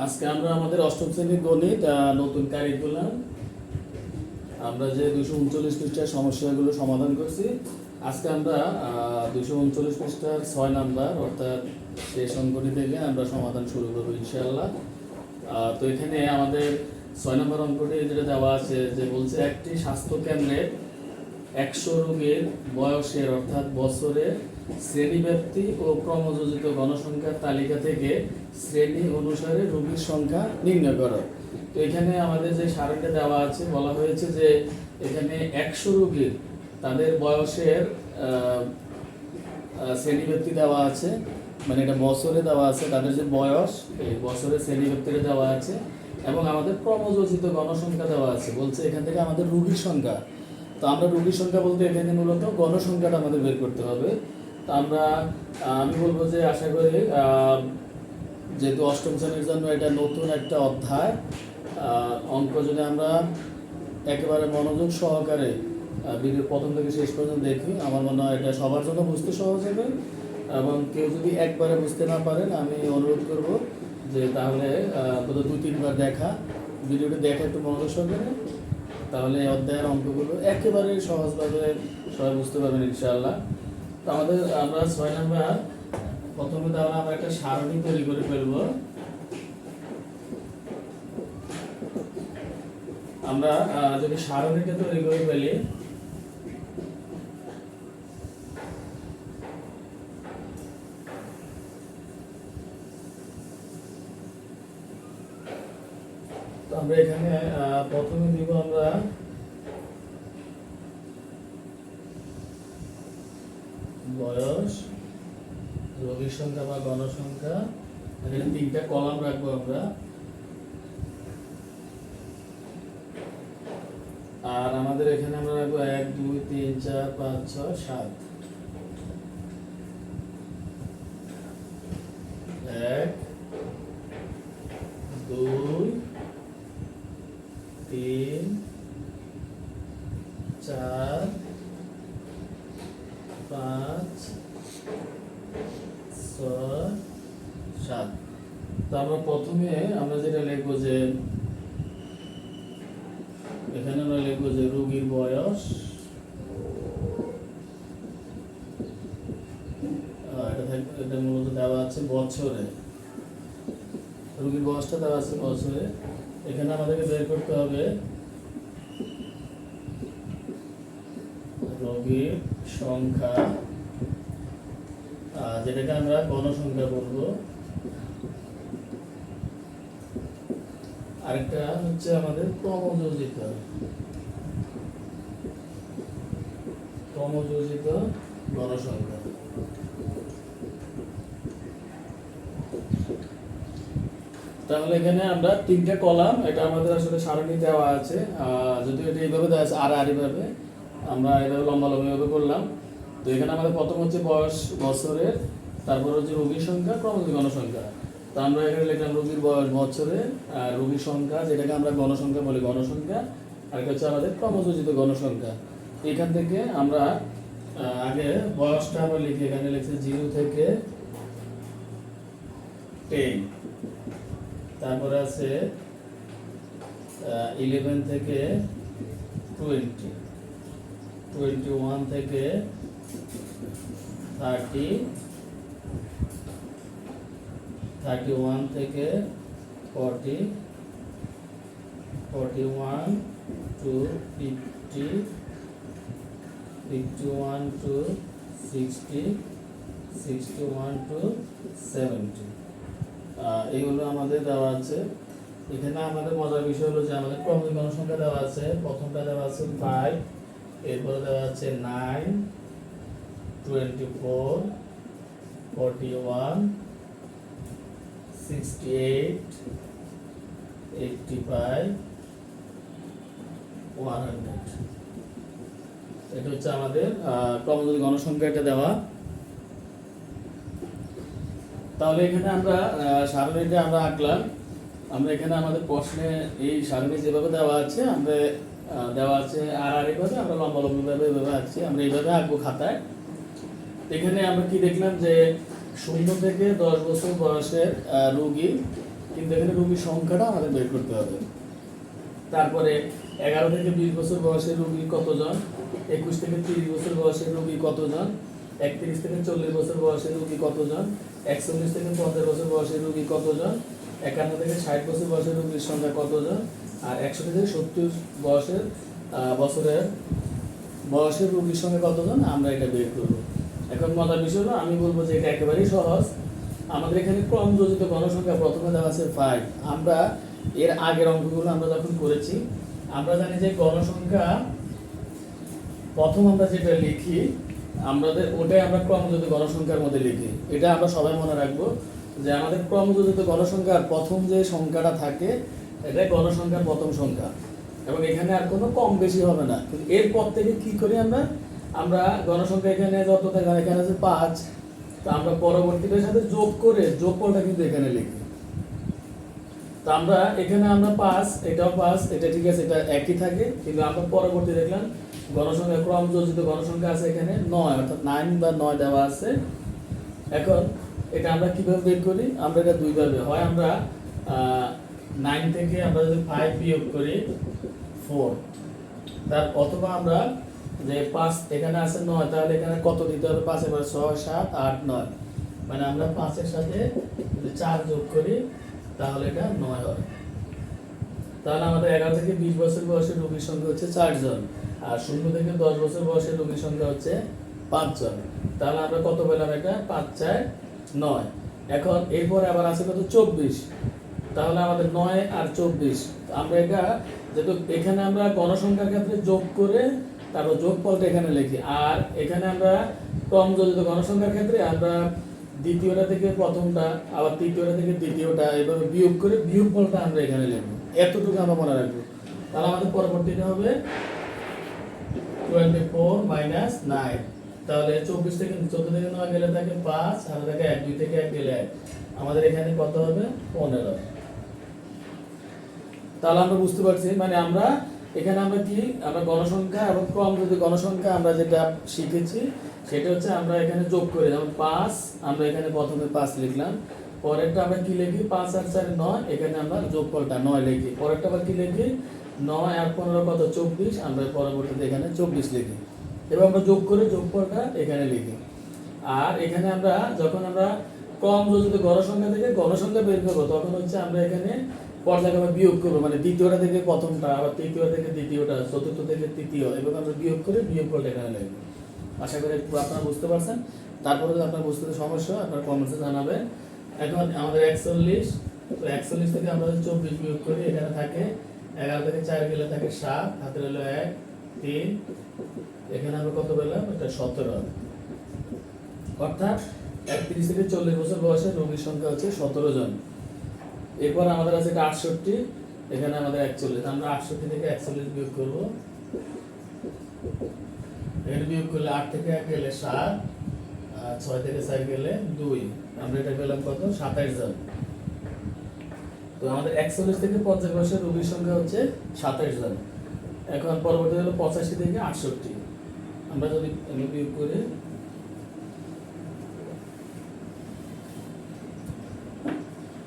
আজকে আমরা আমাদের অষ্টম শ্রেণির গণিত নতুন কারিকুলাম আমরা যে দুশো উনচল্লিশ পৃষ্ঠার সমস্যাগুলো সমাধান করছি আজকে আমরা দুশো উনচল্লিশ পৃষ্ঠার ছয় নাম্বার অর্থাৎ শেষ অঙ্কটি থেকে আমরা সমাধান শুরু করব ইনশাআল্লাহ। আহ, তো এখানে আমাদের ছয় নম্বর অঙ্কটি যেটা দেওয়া আছে যে বলছে একটি স্বাস্থ্য কেন্দ্রে একশো রোগীর বয়সের অর্থাৎ বছরের শ্রেণীব্যাপ্তি ও ক্রমযোজিত গণসংখ্যার তালিকা থেকে শ্রেণি অনুসারে রোগীর সংখ্যা নির্ণয় করো। তো এখানে আমাদের যে দেওয়া আছে, বলা হয়েছে যে এখানে একশো তাদের বয়সের দেওয়া আছে মানে এটা বছরে দেওয়া আছে, তাদের যে বয়স, এই বছরের শ্রেণীব্যক্তিটা দেওয়া আছে, এবং আমাদের ক্রমযোজিত গণসংখ্যা দেওয়া আছে, বলছে এখান থেকে আমাদের রুগীর সংখ্যা। তো আমরা রুগীর সংখ্যা বলতে এখানে মূলত গণসংখ্যাটা আমাদের বের করতে হবে। আমরা আমি বলব যে আশা করি যেহেতু অষ্টম শ্রেণির জন্য এটা নতুন একটা অধ্যায় অঙ্ক যদি আমরা একেবারে মনোযোগ সহকারে ভিডিও প্রথম থেকে শেষ পর্যন্ত দেখি, আমার মনে হয় এটা সবার জন্য বুঝতে সহজ হবে। এবং কেউ যদি একবারে বুঝতে না পারেন, আমি অনুরোধ করব যে তাহলে অন্তত দুই তিনবার দেখা, ভিডিওটা দেখা একটু মনোযোগ সহকারে, তাহলে অধ্যায়ের অঙ্কগুলো একেবারে সহজভাবে সবাই বুঝতে পারবেন ইনশাআল্লাহ। আমাদের আমরা ছয় নাম্বার, প্রথমে তাহলে আমরা একটা সারণী তৈরি করে ফেলব। আমরা যদি সারণীটা তৈরি করে ফেলি আমরা এখানে প্রথমে দিব আমরা বয়স, রোগীর সংখ্যা বা গণসংখ্যা এখানে তিনটা কলাম রাখব আমরা। আর আমাদের এখানে আমরা রাখব এক, দুই, তিন, চার, পাঁচ, ছয়, সাত। এক দুই তিন চার পাঁচ ছয় সাত তো আমরা প্রথমে আমরা যেটা লিখব যে এখানে আমরা লিখব যে রোগীর বয়স আহ, এটা থাক- এটা মূলত দেওয়া আছে বছরে রোগীর বছরে এখানে আমাদেরকে বের করতে হবে। রোগীর সংখ্যা। যেটাকে আমরা গণসংখ্যা বলব। আরেকটা হচ্ছে আমাদের ক্রমযোজিত ক্রমযোজিত গণসংখ্যা। তাহলে এখানে আমরা তিনটা কলাম, এটা আমাদের আসলে সারণী দেওয়া আছে। যদিও এটা এইভাবে দেওয়া আছে, আর আড়িভাবে আমরা এভাবে লম্বা লম্বিভাবে করলাম। তো এখানে আমাদের প্রথম হচ্ছে বয়স, বছরের, তারপর হচ্ছে রোগীর সংখ্যা ক্রমযোজিত গণসংখ্যা। তো আমরা এখানে লিখলাম রোগীর বয়স বছরে আর রোগীর সংখ্যা, যেটাকে আমরা গণসংখ্যা বলি, গণসংখ্যা। আর হচ্ছে আমাদের ক্রমযোজিত গণসংখ্যা। এখান থেকে আমরা আগে বয়সটা আমরা লিখি। এখানে লিখছি জিরো থেকে টেন। তারপরে আছে ইলেভেন থেকে টোয়েন্টি টোয়েন্টি ওয়ান থেকে থার্টি থার্টি ওয়ান থেকে forty forty one to fifty fifty one to sixty sixty one to seventy এইগুলো আমাদের দেওয়া আছে। এখানে আমাদের মজার বিষয় হলো যে আমাদের ক্রমিক গণসংখ্যা দেওয়া আছে। প্রথমটা দেওয়া আছে ফাইভ এরপরে দেওয়া আছে nine twenty four forty one sixty eight eighty five one hundred এটা হচ্ছে আমাদের ক্রমযোগী গণসংখ্যা এটা দেওয়া। তাহলে এখানে আমরা আহ, সারণীটা আমরা আঁকলাম। আমরা এখানে আমাদের প্রশ্নে এই সারণী যেভাবে দেওয়া আছে আমরা দেওয়া আছে আর আর এইভাবে আমরা লম্বা লম্বিভাবে এভাবে আঁকছি আমরা এইভাবে আঁকবো খাতায়। এখানে আমরা কি দেখলাম যে শূন্য থেকে দশ বছর বয়সের রুগী কিন্তু এখানে রুগীর সংখ্যাটা আমাদের বের করতে হবে। তারপরে এগারো থেকে বিশ বছর বয়সের রুগী কতজন? একুশ থেকে তিরিশ বছর বয়সের রুগী কতজন? একত্রিশ থেকে চল্লিশ বছর বয়সের রোগী কতজন? একচল্লিশ থেকে পঞ্চাশ বছর বয়সের রোগী কতজন? একান্ন থেকে ষাট বছর বয়সের রোগীর সংখ্যা কতজন? আর একশো থেকে সত্তর বয়সের বছরের বয়সের রোগীর সঙ্গে কতজন? আমরা এটা বের করব। এখন মজার বিষয় হলো, আমি বলব যে এটা একেবারেই সহজ। আমাদের এখানে ক্রম যোজিত গণসংখ্যা প্রথমে দেওয়া আছে ফাইভ আমরা এর আগের অঙ্কগুলো আমরা যখন করেছি, আমরা জানি যে গণসংখ্যা, প্রথম আমরা যেটা লিখি আমাদের ওটাই আমরা ক্রমযোজিত গণসংখ্যার মধ্যে লিখি। এটা আমরা সবাই মনে রাখব যে আমাদের ক্রমযোজিত গণসংখ্যার প্রথম যে সংখ্যাটা থাকে, এটাই গণসংখ্যার প্রথম সংখ্যা। এবং এখানে আর কোনো কম বেশি হবে না। কিন্তু এরপর থেকে কি করি আমরা? আমরা গণসংখ্যা এখানে যত থাকে, এখানে আছে পাঁচ। তো আমরা পরবর্তীটার সাথে যোগ করে, যোগফলটা কিন্তু এখানে লিখি। তো আমরা, এখানে আমরা পাঁচ, এটাও পাঁচ, এটা ঠিক আছে, এটা একই থাকে। কিন্তু আমরা পরবর্তী দেখলাম গণসংখ্যা, ক্রম যোজিত গণসংখ্যা আছে এখানে নয়, অর্থাৎ নাইন বা নয় দেওয়া আছে। এখন এটা আমরা কীভাবে বের করি? আমরা এটা দুইভাবে হয় আমরা নাইন থেকে আমরা যদি ফাইভ বিয়োগ করি ফোর তার অথবা আমরা যে পাঁচ এখানে আছে নয়, তাহলে এখানে কত দিতে হবে? পাঁচ এবার ছয়, সাত, আট, নয়। মানে আমরা পাঁচের সাথে যদি চার যোগ করি, তাহলে এটা নয় হয়। তাহলে আমাদের এগারো থেকে বিশ বছর বয়সের রোগীর সংখ্যা হচ্ছে চারজন। আর শূন্য থেকে দশ বছর বয়সের রোগীর সংখ্যা হচ্ছে পাঁচজন। তাহলে আমরা কত পেলাম এটা? পাঁচ, চার, নয়। এখন এরপরে আবার আছে কত? চব্বিশ। তাহলে আমাদের নয় আর চব্বিশ। আমরা এটা যেহেতু এখানে আমরা গণসংখ্যার ক্ষেত্রে যোগ করে তারপর যোগফলটা এখানে লিখি। আর এখানে আমরা কম যোজিত গণসংখ্যার ক্ষেত্রে আমরা দ্বিতীয়টা থেকে প্রথমটা, আবার তৃতীয়টা থেকে দ্বিতীয়টা এভাবে বিয়োগ করে বিয়োগ ফলটা আমরা এখানে লিখব। এতটুকু আমরা মনে রাখব। তাহলে আমাদের পরবর্তীটা হবে টোয়েন্টি ফোর মাইনাস নাইন। তাহলে চব্বিশ থেকে চোদ্দ থেকে নয় গেলে থাকে পাঁচ, আর থাকে এক, দুই থেকে এক গেলে এক। আমাদের এখানে কত হবে? পনেরো। তাহলে আমরা বুঝতে পারছি মানে আমরা এখানে আমরা কি? আমরা গণসংখ্যা এবং ক্রম যদি গণসংখ্যা আমরা যেটা শিখেছি, সেটা হচ্ছে আমরা এখানে যোগ করে, যেমন পাঁচ, আমরা এখানে প্রথমে পাঁচ লিখলাম। পরেরটা আমরা কি লিখি? পাঁচ আর চার, নয়, এখানে আমরা যোগফলটা নয় লিখি। পরেরটা আবার কি লিখি? নয় আর পনেরো কত? চব্বিশ। আমরা পরবর্তীতে এখানে চব্বিশ লিখি। এবং আমরা যোগ করে যোগফলটা এখানে লিখি। আর এখানে আমরা যখন আমরা কম যোজিত গণসংখ্যা থেকে গণসংখ্যা বের করব, তখন হচ্ছে আমরা এখানে পর্যায়ক্রমে বিয়োগ করব। মানে দ্বিতীয়টা থেকে প্রথমটা, আবার তৃতীয় থেকে দ্বিতীয়টা, চতুর্থ থেকে তৃতীয় এবং আমরা বিয়োগ করে বিয়োগ ফলটা এখানে লিখব। আশা করি আপনারা বুঝতে পারছেন। তারপরে যদি আপনার বুঝতে সমস্যা আপনার কমেন্টসে জানাবেন। এখন আমাদের একচল্লিশ একচল্লিশ থেকে আমরা চব্বিশ বিয়োগ করি, এখানে থাকে এগারো থেকে চার গেলে থাকে সাত হাতে হলো এক, তিন। এখানে আমরা কত পেলাম? এটা সতেরো। অর্থাৎ একত্রিশ থেকে চল্লিশ বছর বয়সে রোগীর সংখ্যা হচ্ছে সতেরো জন। এরপর আমাদের আছে এটা আটষট্টি, এখানে আমাদের একচল্লিশ। আমরা আটষট্টি থেকে একচল্লিশ বিয়োগ করব। এখানে বিয়োগ করলে আট থেকে এক গেলে সাত ছয় থেকে চার গেলে দুই। আমরা এটা পেলাম কত? সাতাইশ জন। তো আমাদের একচল্লিশ থেকে পঞ্চাশ বছরের রোগীর সংখ্যা হচ্ছে সাতাশ জন। এখন পরবর্তী হলো পঁচাশি থেকে আটষট্টি। আমরা যদি বিয়োগ করি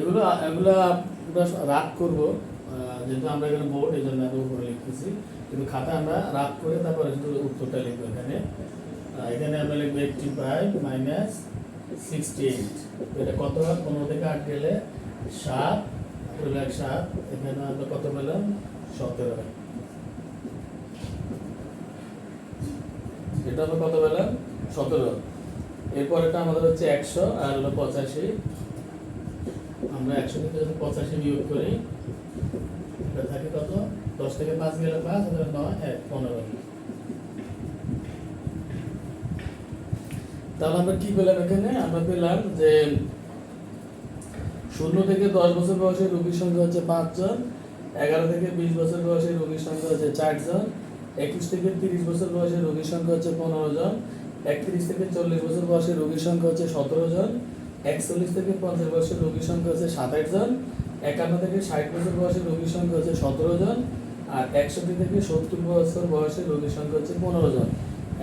এগুলো এগুলো আমরা রাত করব যেহেতু আমরা এখানে বোর্ড এই জন্য আমি উপরে লিখতেছি। কিন্তু খাতা আমরা রাত করে তারপরে শুধু উত্তরটা লিখব এখানে। এখানে আমরা লিখব eighty five minus sixty eight এটা কত? পনেরো থেকে আট গেলে সাত। এক সাত এখানে আমরা কত পেলাম সতেরো এটা আমরা কত পেলাম সতেরো। এরপরেটা আমাদের হচ্ছে একশো আর হলো পঁচাশি। আমরা একশো থেকে যদি পঁচাশি বিয়োগ করি, এটা থাকে কত? দশ থেকে পাঁচ গেলে পাঁচ হাজার নয়, এক, পনেরো। তাহলে আমরা কি পেলাম এখানে? আমরা পেলাম যে শূন্য থেকে দশ বছর বয়সের রোগীর সংখ্যা হচ্ছে পাঁচজন, এগারো থেকে বিশ বছর বয়সের রোগীর সংখ্যা হচ্ছে চারজন, একুশ থেকে তিরিশ বছর বয়সের রোগীর সংখ্যা হচ্ছে পনেরো জন একত্রিশ থেকে চল্লিশ বছর বয়সের রোগীর সংখ্যা হচ্ছে সতেরো জন একচল্লিশ থেকে পঞ্চাশ বছর রোগীর সংখ্যা হচ্ছে সাতাশ জন একান্ন থেকে ষাট বছর বয়সের রোগীর সংখ্যা হচ্ছে সতেরো জন আর একষট্টি থেকে সত্তর বছর বয়সের রোগীর সংখ্যা হচ্ছে পনেরো জন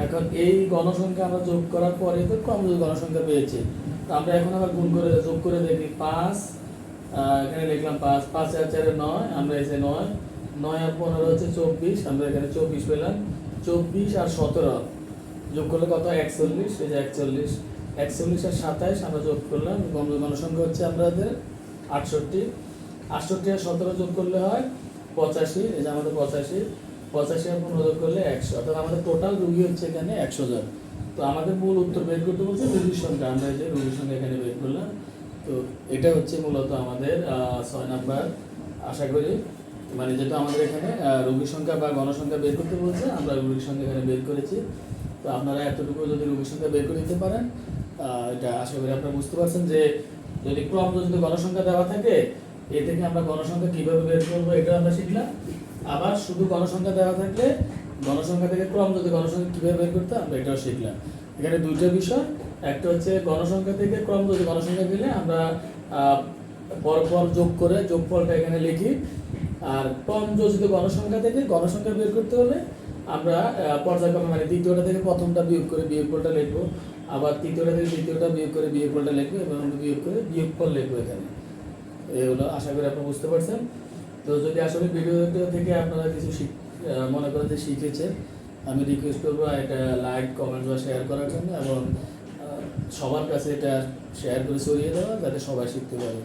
এখন এই গণসংখ্যা আমরা যোগ করার পরে তো কম গণসংখ্যা পেয়েছি। আমরা এখন আবার গুণ করে যোগ করে দেখি পাঁচ এখানে লিখলাম পাঁচ পাঁচ আর চারে নয়, আমরা এসে নয় নয় আর পনেরো হচ্ছে চব্বিশ, আমরা এখানে চব্বিশ পেলাম। চব্বিশ আর সতেরো, যোগ করলে কত? একচল্লিশ, এই যে একচল্লিশ। একচল্লিশ আর সাতাইশ আমরা যোগ করলাম গণসংখ্যা হচ্ছে আমাদের আটষট্টি। আটষট্টি আর সতেরো যোগ করলে হয় পঁচাশি, এই যে আমাদের পঁচাশি। পঁচাশি আর পনেরো যোগ করলে একশো, অর্থাৎ আমাদের টোটাল রুগী হচ্ছে এখানে একশো জন। তো আমাদের মূল উত্তর বের করতে বলছে রুগীর সংখ্যা আমরা যে রুগীর সংখ্যা এখানে বের করলাম। তো এটা হচ্ছে মূলত আমাদের ছয় নাম্বার আশা করি। মানে যেটা আমাদের এখানে রোগীর সংখ্যা বা গণসংখ্যা বের করতে বলছে, আমরা রোগীর সংখ্যা এখানে বের করেছি। তো আপনারা এতটুকু যদি রোগীর সংখ্যা বের করে দিতে পারেন এটা আশা করি আপনারা বুঝতে পারছেন যে যদি ক্রম যদি গণসংখ্যা দেওয়া থাকে, এ থেকে আমরা গণসংখ্যা কীভাবে বের করব, এটা আমরা শিখলাম। আবার শুধু গণসংখ্যা দেওয়া থাকলে গণসংখ্যা থেকে ক্রম যদি গণসংখ্যা কীভাবে বের করতে আমরা এটাও শিখলাম। এখানে দুইটা বিষয়, একটা হচ্ছে গণসংখ্যা থেকে ক্রম যদি গণসংখ্যা দিলে আমরা পরপর যোগ করে যোগফলটা এখানে লিখি। আর ক্রম যোজিত গণসংখ্যা থেকে গণসংখ্যা বের করতে হলে, আমরা পর্যায়ক্রমে মানে দ্বিতীয়টা থেকে প্রথমটা বিয়োগ করে বিয়োগফলটা লিখব। আবার তৃতীয়টা থেকে দ্বিতীয়টা বিয়োগ করে বিয়োগফলটা লিখব এবং আমরা বিয়োগ করে বিয়োগফল লিখব এখানে। এগুলো আশা করি আপনারা বুঝতে পারছেন। তো যদি আসলে ভিডিও থেকে আপনারা কিছু শিখ- মনে করে যে শিখেছে। আমি রিকোয়েস্ট করব এটা লাইক কমেন্ট বা শেয়ার করার জন্য এবং সবার কাছে এটা শেয়ার করে ছড়িয়ে দেওয়া যাতে সবাই শিখতে পারে।